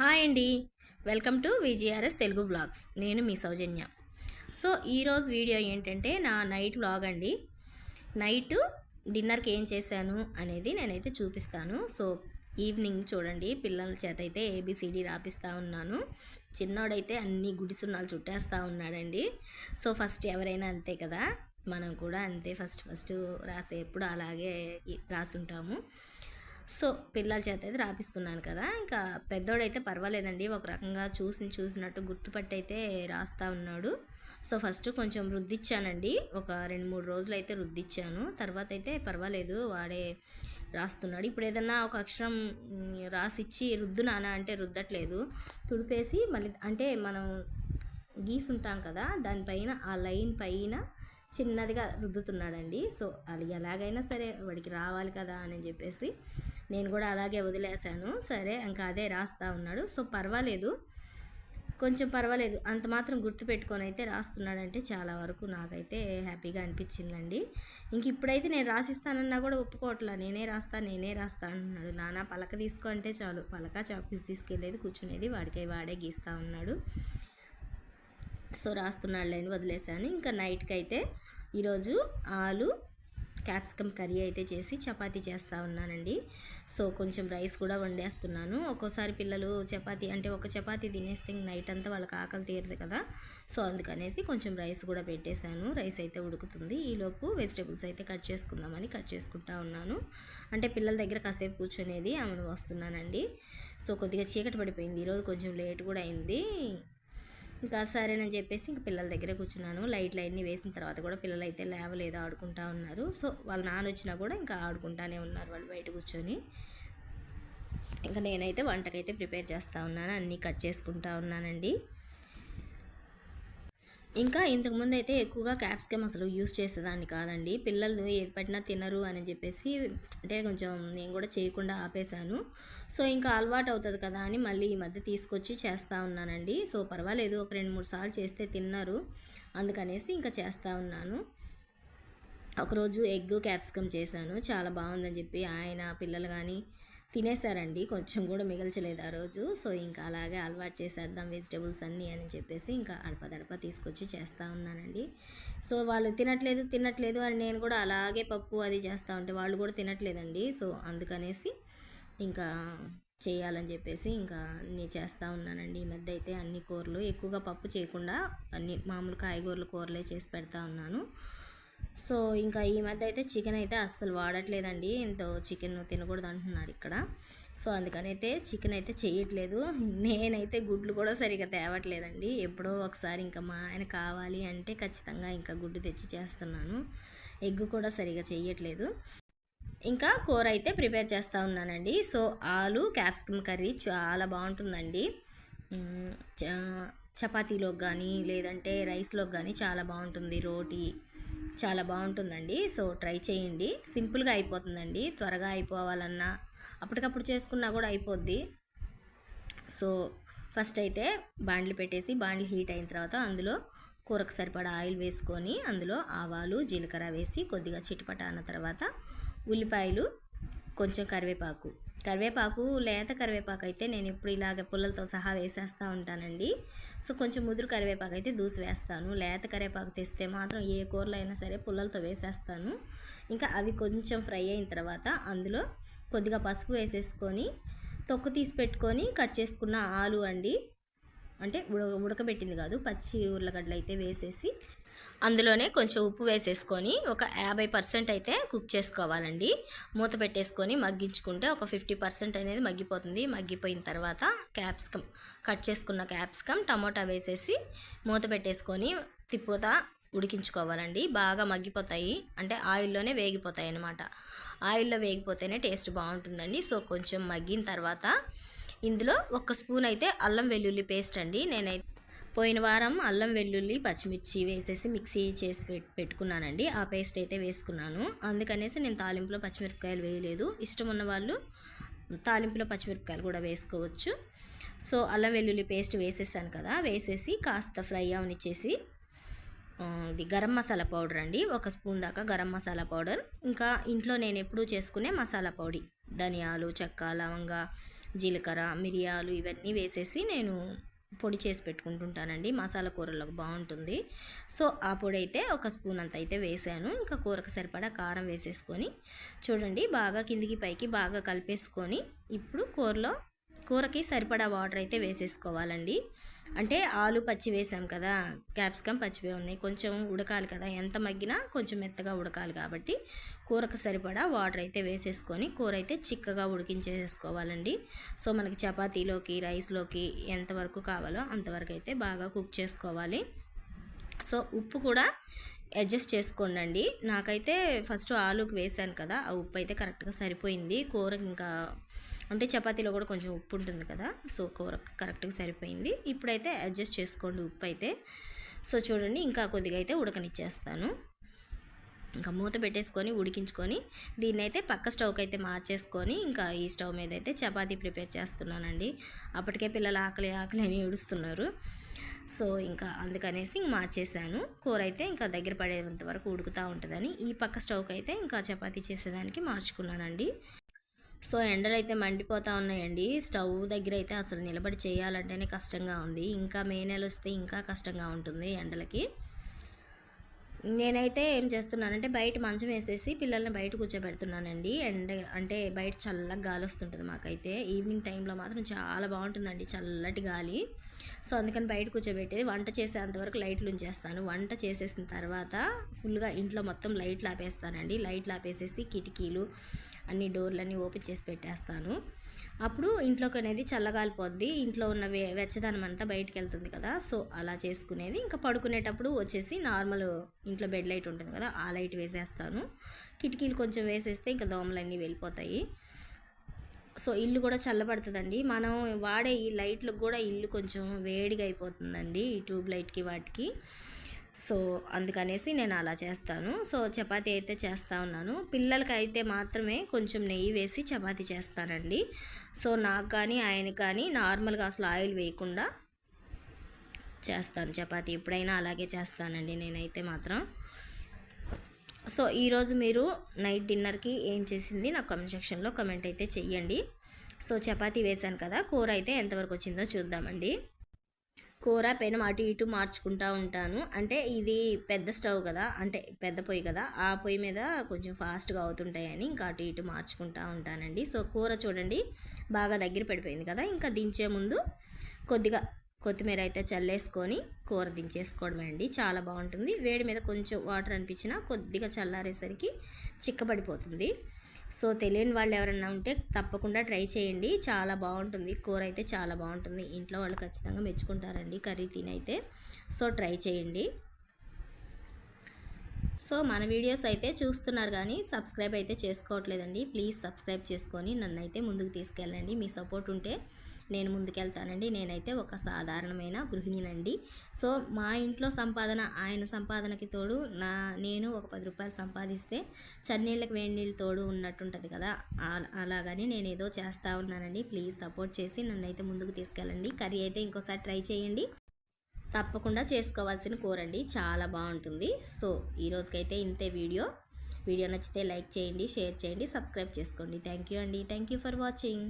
Hi అండి. Welcome to VGRS Telugu vlogs. నేను మీ సౌజన్య. సో ఈరోజు వీడియో ఏంటంటే నా నైట్ వ్లాగ్ అండి. నైట్ డిన్నర్కి ఏం చేశాను అనేది నేనైతే చూపిస్తాను. సో ఈవినింగ్ చూడండి పిల్లల చేత అయితే ఏబిసిడి రాపిస్తూ ఉన్నాను. చిన్నోడైతే అన్ని గుడిసున్నాలు చుట్టేస్తూ ఉన్నాడండి. సో ఫస్ట్ ఎవరైనా అంతే కదా? మనం కూడా అంతే ఫస్ట్ ఫస్ట్ రాసే ఎప్పుడు అలాగే రాసుంటాము. సో పిల్లల చేత అయితే రాపిస్తున్నాను కదా ఇంకా పెద్దోడైతే పర్వాలేదండి. ఒక రకంగా చూసి చూసినట్టు గుర్తుపట్టయితే రాస్తా ఉన్నాడు. సో ఫస్ట్ కొంచెం రుద్దిచ్చానండి. ఒక రెండు మూడు రోజులు అయితే రుద్దిచ్చాను. తర్వాత అయితే పర్వాలేదు వాడే రాస్తున్నాడు. ఇప్పుడు ఏదన్నా ఒక అక్షరం రాసిచ్చి రుద్దు నానా అంటే రుద్దట్లేదు. తుడిపేసి మళ్ళీ అంటే మనం గీసుంటాం కదా దానిపైన ఆ లైన్ పైన చిన్నదిగా రుద్దుతున్నాడండి. సో అది ఎలాగైనా సరే వాడికి రావాలి కదా అని చెప్పేసి నేను కూడా అలాగే వదిలేశాను. సరే ఇంకా అదే రాస్తా ఉన్నాడు. సో పర్వాలేదు. కొంచెం పర్వాలేదు. అంత మాత్రం గుర్తుపెట్టుకొని అయితే రాస్తున్నాడంటే చాలా వరకు నాకైతే హ్యాపీగా అనిపించిందండి. ఇంక ఇప్పుడైతే నేను రాసిస్తానన్నా కూడా ఒప్పుకోవట్లా. నేనే రాస్తా నేనే రాస్తా అంటున్నాడు. నానా పలక తీసుకో అంటే చాలు. పలక చాపీస్ తీసుకెళ్ళేది కూర్చునేది వాడికై వాడే గీస్తా ఉన్నాడు. సో రాస్తున్నాడు లేని వదిలేశాను. ఇంకా నైట్కి అయితే ఈరోజు ఆలు క్యాప్సికమ్ కర్రీ అయితే చేసి చపాతీ చేస్తూ ఉన్నానండి. సో కొంచెం రైస్ కూడా వండేస్తున్నాను. ఒక్కోసారి పిల్లలు చపాతీ అంటే ఒక చపాతీ తినేస్తే ఇంక నైట్ అంతా వాళ్ళకి ఆకలి తీరదు కదా. సో అందుకనేసి కొంచెం రైస్ కూడా పెట్టేశాను. రైస్ అయితే ఉడుకుతుంది. ఈలోపు వెజిటేబుల్స్ అయితే కట్ చేసుకుందామని కట్ చేసుకుంటా ఉన్నాను. అంటే పిల్లల దగ్గర కాసేపు కూర్చునేది ఆమెను వస్తున్నానండి. సో కొద్దిగా చీకటి పడిపోయింది. ఈరోజు కొంచెం లేట్ కూడా అయింది. ఇంకా సరేనని చెప్పేసి ఇంక పిల్లల దగ్గరే కూర్చున్నాను. లైట్లు అన్నీ వేసిన తర్వాత కూడా పిల్లలు అయితే లేవలేదో ఆడుకుంటా ఉన్నారు. సో వాళ్ళ నాన్న వచ్చినా కూడా ఇంకా ఆడుకుంటానే ఉన్నారు వాళ్ళు బయట కూర్చొని. ఇంకా నేనైతే వంటకైతే ప్రిపేర్ చేస్తూ ఉన్నాను అన్నీ కట్ చేసుకుంటా ఉన్నానండి. ఇంకా ఇంతకుముందు అయితే ఎక్కువగా క్యాప్సికమ్ అసలు యూస్ చేసేదాన్ని కాదండి. పిల్లలు ఏది పట్టినా తినరు అని చెప్పేసి అంటే కొంచెం నేను కూడా చేయకుండా ఆపేశాను. సో ఇంకా అలవాటు అవుతుంది కదా అని మళ్ళీ ఈ మధ్య తీసుకొచ్చి చేస్తూ ఉన్నానండి. సో పర్వాలేదు ఒక రెండు మూడు సార్లు చేస్తే తిన్నారు అందుకనేసి ఇంకా చేస్తూ ఉన్నాను. ఒకరోజు ఎగ్ క్యాప్సికమ్ చేశాను. చాలా బాగుందని చెప్పి ఆయన పిల్లలు కానీ తినేసారండి. కొంచెం కూడా మిగల్చలేదు ఆ రోజు. సో ఇంకా అలాగే అలవాటు చేసేద్దాం వెజిటేబుల్స్ అన్నీ అని చెప్పేసి ఇంకా అడపదడప తీసుకొచ్చి చేస్తూ ఉన్నానండి. సో వాళ్ళు తినట్లేదు తినట్లేదు అని నేను కూడా అలాగే పప్పు అది చేస్తూ ఉంటే వాళ్ళు కూడా తినట్లేదండి. సో అందుకనేసి ఇంకా చేయాలని చెప్పేసి ఇంకా నేను చేస్తూ ఉన్నానండి. ఈ మధ్య అయితే అన్ని కూరలు ఎక్కువగా పప్పు చేయకుండా అన్ని మామూలు కాయగూరల కూరలే చేసి పెడతా ఉన్నాను. సో ఇంకా ఈ మధ్య అయితే చికెన్ అయితే అస్సలు వాడట్లేదండి. ఎంతో చికెన్ తినకూడదు అంటున్నారు ఇక్కడ. సో అందుకని అయితే చికెన్ అయితే చేయట్లేదు. నేనైతే గుడ్లు కూడా సరిగా తేవట్లేదండి. ఎప్పుడో ఒకసారి ఇంకా మా ఆయన కావాలి అంటే ఖచ్చితంగా ఇంకా గుడ్డు తెచ్చి చేస్తున్నాను. ఎగ్ కూడా సరిగా చేయట్లేదు. ఇంకా కూర అయితే ప్రిపేర్ చేస్తూ ఉన్నానండి. సో ఆలు క్యాప్సికమ్ కర్రీ చాలా బాగుంటుందండి. చపాతీలోకి కానీ లేదంటే రైస్లోకి కానీ చాలా బాగుంటుంది. రోటీ చాలా బాగుంటుందండి. సో ట్రై చేయండి. సింపుల్గా అయిపోతుందండి. త్వరగా అయిపోవాలన్నా అప్పటికప్పుడు చేసుకున్నా కూడా అయిపోద్ది. సో ఫస్ట్ అయితే బాండ్లు పెట్టేసి బాండ్లు హీట్ అయిన తర్వాత అందులో కూరకు సరిపడా ఆయిల్ వేసుకొని అందులో ఆవాలు జీలకర్ర వేసి కొద్దిగా చిటపట అన్న తర్వాత ఉల్లిపాయలు కొంచెం కరివేపాకు కరివేపాకు లేత కరివేపాకు అయితే నేను ఇప్పుడు ఇలాగ పుల్లలతో సహా వేసేస్తూ ఉంటానండి. సో కొంచెం ముదురు కరివేపాకు అయితే దూసి వేస్తాను. లేత కరివేపాకు తెస్తే మాత్రం ఏ కూరలో అయినా సరే పుల్లలతో వేసేస్తాను. ఇంకా అవి కొంచెం ఫ్రై అయిన తర్వాత అందులో కొద్దిగా పసుపు వేసేసుకొని తొక్కు తీసి పెట్టుకొని కట్ చేసుకున్న ఆలు అండి. అంటే ఉడ ఉడకబెట్టింది కాదు పచ్చి ఉర్లగడ్డలు అయితే వేసేసి అందులోనే కొంచెం ఉప్పు వేసేసుకొని ఒక యాభై పర్సెంట్ అయితే కుక్ చేసుకోవాలండి. మూత పెట్టేసుకొని మగ్గించుకుంటే ఒక ఫిఫ్టీ పర్సెంట్ అనేది మగ్గిపోతుంది. మగ్గిపోయిన తర్వాత క్యాప్సికమ్ కట్ చేసుకున్న క్యాప్సికమ్ టమోటా వేసేసి మూత పెట్టేసుకొని తిప్పుతా ఉడికించుకోవాలండి. బాగా మగ్గిపోతాయి. అంటే ఆయిల్లోనే వేగిపోతాయి అన్నమాట. ఆయిల్లో వేగిపోతేనే టేస్ట్ బాగుంటుందండి. సో కొంచెం మగ్గిన తర్వాత ఇందులో ఒక స్పూన్ అయితే అల్లం వెల్లుల్లి పేస్ట్ అండి. నేనైతే పోయిన వారం అల్లం వెల్లుల్లి పచ్చిమిర్చి వేసేసి మిక్సీ చేసి పెట్టుకున్నానండి. ఆ పేస్ట్ అయితే వేసుకున్నాను. అందుకనేసి నేను తాలింపులో పచ్చిమిరపకాయలు వేయలేదు. ఇష్టం ఉన్న వాళ్ళు తాలింపులో పచ్చిమిరపకాయలు కూడా వేసుకోవచ్చు. సో అల్లం వెల్లుల్లి పేస్ట్ వేసేసాను కదా వేసేసి కాస్త ఫ్రై అవనిచ్చేసి ఇచ్చేసి ఇది గరం మసాలా పౌడర్ అండి. ఒక స్పూన్ దాకా గరం మసాలా పౌడర్. ఇంకా ఇంట్లో నేను ఎప్పుడూ చేసుకునే మసాలా పొడి. ధనియాలు చెక్క లవంగ జీలకర్ర మిరియాలు ఇవన్నీ వేసేసి నేను పొడి చేసి పెట్టుకుంటుంటానండి. మసాలా కూరలకు బాగుంటుంది. సో ఆ పొడి అయితే ఒక స్పూన్ అంత అయితే వేసాను. ఇంకా కూరకు సరిపడా కారం వేసేసుకొని చూడండి బాగా కిందికి పైకి బాగా కలిపేసుకొని ఇప్పుడు కూరలో కూరకి సరిపడా వాటర్ అయితే వేసేసుకోవాలండి. అంటే ఆలు పచ్చి వేసాం కదా క్యాప్సికమ్ పచ్చివే ఉన్నాయి. కొంచెం ఉడకాలి కదా ఎంత మగ్గినా కొంచెం మెత్తగా ఉడకాలి కాబట్టి కూరకు సరిపడా వాటర్ అయితే వేసేసుకొని కూర అయితే చిక్కగా ఉడికించేసుకోవాలండి. సో మనకి చపాతీలోకి రైస్లోకి ఎంతవరకు కావాలో అంతవరకు అయితే బాగా కుక్ చేసుకోవాలి. సో ఉప్పు కూడా అడ్జస్ట్ చేసుకోండి నాకైతే ఫస్ట్ ఆలుకి వేసాను కదా ఆ ఉప్పు అయితే కరెక్ట్గా సరిపోయింది. కూర ఇంకా అంటే చపాతీలో కూడా కొంచెం ఉప్పు ఉంటుంది కదా సో కూర కరెక్ట్గా సరిపోయింది. ఇప్పుడైతే అడ్జస్ట్ చేసుకోండి ఉప్పు అయితే. సో చూడండి ఇంకా కొద్దిగా అయితే ఉడకనిచ్చేస్తాను. ఇంకా మూత పెట్టేసుకొని ఉడికించుకొని దీన్ని అయితే పక్క స్టవ్కి అయితే మార్చేసుకొని ఇంకా ఈ స్టవ్ మీద అయితే చపాతీ ప్రిపేర్ చేస్తున్నానండి. అప్పటికే పిల్లలు ఆకలి ఆకలి అని ఏడుస్తున్నారు. సో ఇంకా అందుకనేసి మార్చేసాను కూర అయితే ఇంకా దగ్గర పడేంత వరకు ఉడుకుతూ ఉంటుందని ఈ పక్క స్టవ్కి అయితే ఇంకా చపాతీ చేసేదానికి మార్చుకున్నానండి. సో ఎండలు అయితే మండిపోతూ ఉన్నాయండి. స్టవ్ దగ్గర అయితే అసలు నిలబడి చేయాలంటేనే కష్టంగా ఉంది. ఇంకా మే నెల వస్తే ఇంకా కష్టంగా ఉంటుంది ఎండలకి. నేనైతే ఏం చేస్తున్నానంటే బయట మంచం వేసేసి పిల్లల్ని బయట కూర్చోబెడుతున్నానండి. ఎండ అంటే బయట చల్లగా గాలి వస్తుంటుంది మాకైతే. ఈవినింగ్ టైంలో మాత్రం చాలా బాగుంటుందండి చల్లటి గాలి. సో అందుకని బయట కూర్చోబెట్టేది. వంట చేసేంతవరకు లైట్లు ఉంచేస్తాను. వంట చేసేసిన తర్వాత ఫుల్గా ఇంట్లో మొత్తం లైట్లు ఆపేస్తానండి. లైట్లు ఆపేసేసి కిటికీలు అన్ని డోర్లన్నీ ఓపెన్ చేసి పెట్టేస్తాను. అప్పుడు ఇంట్లోకి అనేది చల్లగాలిపోద్ది. ఇంట్లో ఉన్న వె వెచ్చదనం అంతా బయటికి వెళ్తుంది కదా. సో అలా చేసుకునేది. ఇంకా పడుకునేటప్పుడు వచ్చేసి నార్మల్ ఇంట్లో బెడ్ లైట్ ఉంటుంది కదా ఆ లైట్ వేసేస్తాను. కిటికీలు కొంచెం వేసేస్తే ఇంకా దోమలన్నీ వెళ్ళిపోతాయి. సో ఇల్లు కూడా చల్లబడుతుందండి. మనం వాడే ఈ లైట్లకు కూడా ఇల్లు కొంచెం వేడిగా అయిపోతుందండి ఈ ట్యూబ్ లైట్కి వాటికి. సో అందుకనేసి నేను అలా చేస్తాను. సో చపాతీ అయితే చేస్తూ ఉన్నాను. పిల్లలకి అయితే మాత్రమే కొంచెం నెయ్యి వేసి చపాతీ చేస్తానండి. సో నాకు కానీ ఆయనకి కానీ నార్మల్గా అసలు ఆయిల్ వేయకుండా చేస్తాను చపాతీ. ఎప్పుడైనా అలాగే చేస్తానండి నేనైతే మాత్రం. సో ఈరోజు మీరు నైట్ డిన్నర్కి ఏం చేసింది నాకు కమెంట్ సెక్షన్లో కమెంట్ అయితే చెయ్యండి. సో చపాతీ వేశాను కదా కూర అయితే ఎంతవరకు వచ్చిందో చూద్దామండి. కూర పెనం అటు ఇటు మార్చుకుంటూ ఉంటాను. అంటే ఇది పెద్ద స్టవ్ కదా అంటే పెద్ద పొయ్యి కదా ఆ పొయ్యి మీద కొంచెం ఫాస్ట్గా అవుతుంటాయని ఇంకా అటు ఇటు మార్చుకుంటూ ఉంటానండి. సో కూర చూడండి బాగా దగ్గర పడిపోయింది కదా ఇంకా దించే ముందు కొద్దిగా కొత్తిమీర అయితే చల్లేసుకొని కూర దించేసుకోవడం అండి. చాలా బాగుంటుంది. వేడి మీద కొంచెం వాటర్ అనిపించినా కొద్దిగా చల్లారేసరికి చిక్కబడిపోతుంది. సో తెలియని వాళ్ళు ఎవరైనా ఉంటే తప్పకుండా ట్రై చేయండి. చాలా బాగుంటుంది. కూర అయితే చాలా బాగుంటుంది. ఇంట్లో వాళ్ళు ఖచ్చితంగా మెచ్చుకుంటారండి. కర్రీ తినైతే. సో ట్రై చేయండి. సో మన వీడియోస్ అయితే చూస్తున్నారు కానీ సబ్స్క్రైబ్ అయితే చేసుకోవట్లేదండి. ప్లీజ్ సబ్స్క్రైబ్ చేసుకొని నన్ను అయితే ముందుకు తీసుకెళ్ళండి. మీ సపోర్ట్ ఉంటే నేను ముందుకెళ్తానండి. నేనైతే ఒక సాధారణమైన గృహిణినండి. సో మా ఇంట్లో సంపాదన ఆయన సంపాదనకి తోడు నా నేను ఒక పది రూపాయలు సంపాదిస్తే చన్నీళ్ళకి వేడినీళ్ళు తోడు ఉన్నట్టుంటుంది కదా. అలాగని నేను ఏదో చేస్తూ ఉన్నానండి. ప్లీజ్ సపోర్ట్ చేసి నన్ను అయితే ముందుకు తీసుకెళ్ళండి. కర్రీ అయితే ఇంకోసారి ట్రై చేయండి. తప్పకుండా చేసుకోవాల్సిన కూరండి చాలా బాగుంటుంది. సో ఈ రోజుకైతే ఇంతే వీడియో. వీడియో నచ్చితే లైక్ చేయండి షేర్ చేయండి సబ్స్క్రైబ్ చేసుకోండి. థ్యాంక్ యూ అండి. Thank you for watching.